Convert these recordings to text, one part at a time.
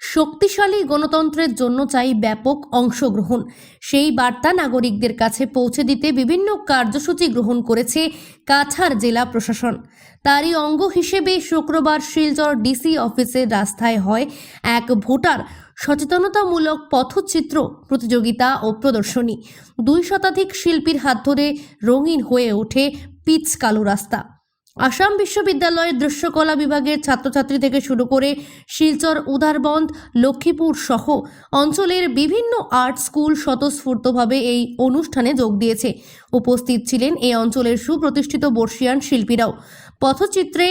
শক্তিশালী গণতন্ত্রের জন্য চাই ব্যাপক অংশগ্রহণ। সেই বার্তা নাগরিকদের কাছে পৌঁছে দিতে বিভিন্ন কার্যসূচি গ্রহণ করেছে কাছাড় জেলা প্রশাসন। তারই অঙ্গ হিসেবে শুক্রবার শিলচর ডিসি অফিসের রাস্তায় হয় এক ভোটার সচেতনতামূলক পথচিত্র প্রতিযোগিতা ও প্রদর্শনী। দুই শতাধিক শিল্পীর হাত ধরে রঙিন হয়ে ওঠে পিচ কালো রাস্তা। আসাম বিশ্ববিদ্যালয়ের দৃশ্যকলা বিভাগের ছাত্রছাত্রী থেকে শুরু করে শিলচর, উদারবন্দ, লক্ষ্মীপুর সহ অঞ্চলের বিভিন্ন আর্ট স্কুল স্বতঃস্ফূর্তভাবে এই অনুষ্ঠানে যোগ দিয়েছে। উপস্থিত ছিলেন এই অঞ্চলের সুপ্রতিষ্ঠিত বর্ষিয়ান শিল্পীরাও। পথচিত্রে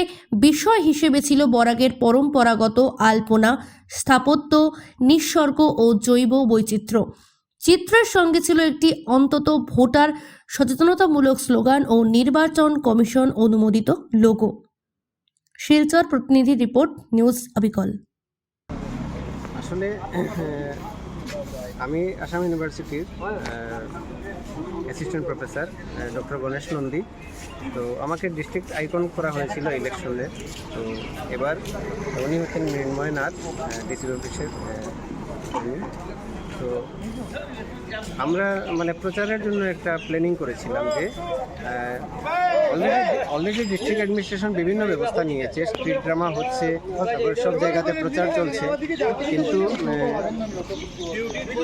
বিষয় হিসেবে ছিল বরাগের পরম্পরাগত আলপনা, স্থাপত্য, নিঃসর্গ ও জৈব বৈচিত্র্য। চিত্রের সঙ্গে ছিল একটি অন্তত ভোটার সচেতনতামূলক স্লোগান ও নির্বাচন কমিশন অনুমোদিত লোগো। শিলচর প্রতিনিধি রিপোর্ট, নিউজ অবিকল। আসলে আমি আসাম ইউনিভার্সিটির assistant professor doctor Ganesh Nandi. তো আমাকে ডিস্ট্রিক্ট আইকন করা হয়েছিল ইলেকশনে তো এবার উনি হচ্ছেন মৃন্ময় নাথ ডিসি অফিসের। তো আমরা মানে প্রচারের জন্য একটা প্ল্যানিং করেছিলাম যে অলরেডি অলরেডি ডিস্ট্রিক্ট অ্যাডমিনিস্ট্রেশন বিভিন্ন ব্যবস্থা নিয়েছে স্ট্রিট ড্রামা হচ্ছে, তারপর সব জায়গাতে প্রচার চলছে। কিন্তু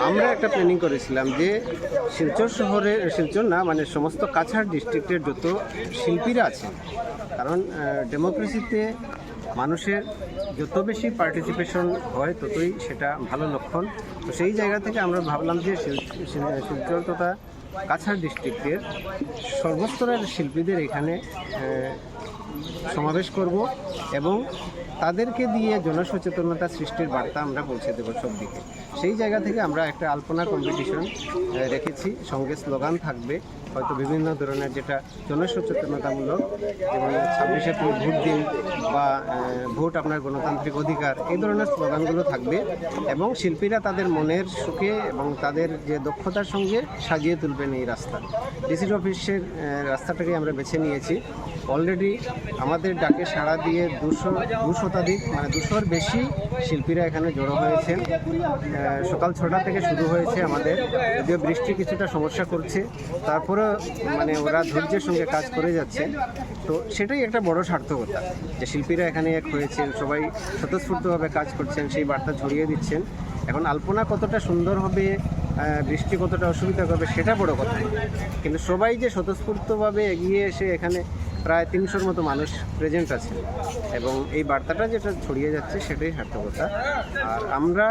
আমরা একটা প্ল্যানিং করেছিলাম যে, শিলচর শহরে, শিলচর না মানে সমস্ত কাছাড় ডিস্ট্রিক্টের যত শিল্পীরা আছে, কারণ ডেমোক্রেসিতে মানুষের যত বেশি পার্টিসিপেশন হয়, ততই সেটা ভালো লক্ষণ। তো সেই জায়গা থেকে আমরা ভাবলাম যে শিল- শিল- শিলচর তথা কাছাড় ডিস্ট্রিক্টের সর্বস্তরের শিল্পীদের এখানে সমাবেশ করব এবং তাদেরকে দিয়ে জনসচেতনতা সৃষ্টির বার্তা আমরা পৌঁছে দেবো সব দিকে। সেই জায়গা থেকে আমরা একটা আলপনা কম্পিটিশন রেখেছি। সঙ্গে স্লোগান থাকবে, হয়তো বিভিন্ন ধরনের যেটা জনসচেতনতামূলক, যেমন ছাব্বিশে ভোট দিন বা ভোট আপনার গণতান্ত্রিক অধিকার, এই ধরনের স্লোগানগুলো থাকবে এবং শিল্পীরা তাদের মনের সুখে এবং তাদের যে দক্ষতার সঙ্গে সাজিয়ে তুলবেন এই রাস্তা। ডিসির অফিসের রাস্তাটাকে আমরা বেছে নিয়েছি। অলরেডি আমাদের ডাকে সাড়া দিয়ে দুশো, দু শতাধিক মানে দুশোর বেশি শিল্পীরা এখানে জড়ো হয়েছেন। সকাল ছটা থেকে শুরু হয়েছে আমাদের। যদিও বৃষ্টি কিছুটা সমস্যা করছে তারপরে মানে ওরা ধৈর্যের সঙ্গে কাজ করে যাচ্ছে। তো সেটাই একটা বড় সার্থকতা, যে শিল্পীরা এখানে এক হয়েছেন, সবাই স্বতঃস্ফূর্তভাবে কাজ করছেন, সেই বার্তা ছড়িয়ে দিচ্ছেন। এখন আলপনা কতটা সুন্দর হবে বৃষ্টি কতটা অসুবিধা করবে, সেটা বড় কথা কিন্তু সবাই যে স্বতঃস্ফূর্তভাবে এগিয়ে এসে এখানে প্রায় তিনশোর মতো মানুষ প্রেজেন্ট আছে। এবং এই বার্তাটা যেটা ছড়িয়ে যাচ্ছে সেটাই সার্থকতা। আর আমরা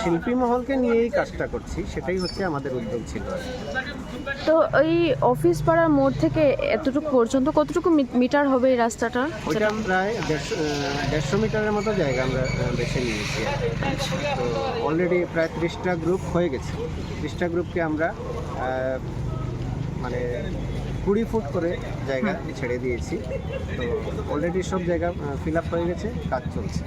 শিল্পী মহলকে নিয়েই কাজটা করছি সেটাই হচ্ছে আমাদের উদ্যোগ ছিল। তো ওই অফিস পাড়ার মোড় থেকে এতটুকু পর্যন্ত কতটুকু মিটার হবে এই রাস্তাটা? ওইটা প্রায় দেড়শো দেড়শো মিটারের মতো জায়গা আমরা বেছে নিয়েছি। তো অলরেডি প্রায় ত্রিশটা গ্রুপ হয়ে গেছে। ত্রিশটা গ্রুপকে আমরা মানে কুড়ি ফুট করে জায়গা ছেড়ে দিয়েছি। তো অলরেডি সব জায়গা ফিল আপ হয়ে গেছে, কাজ চলছে।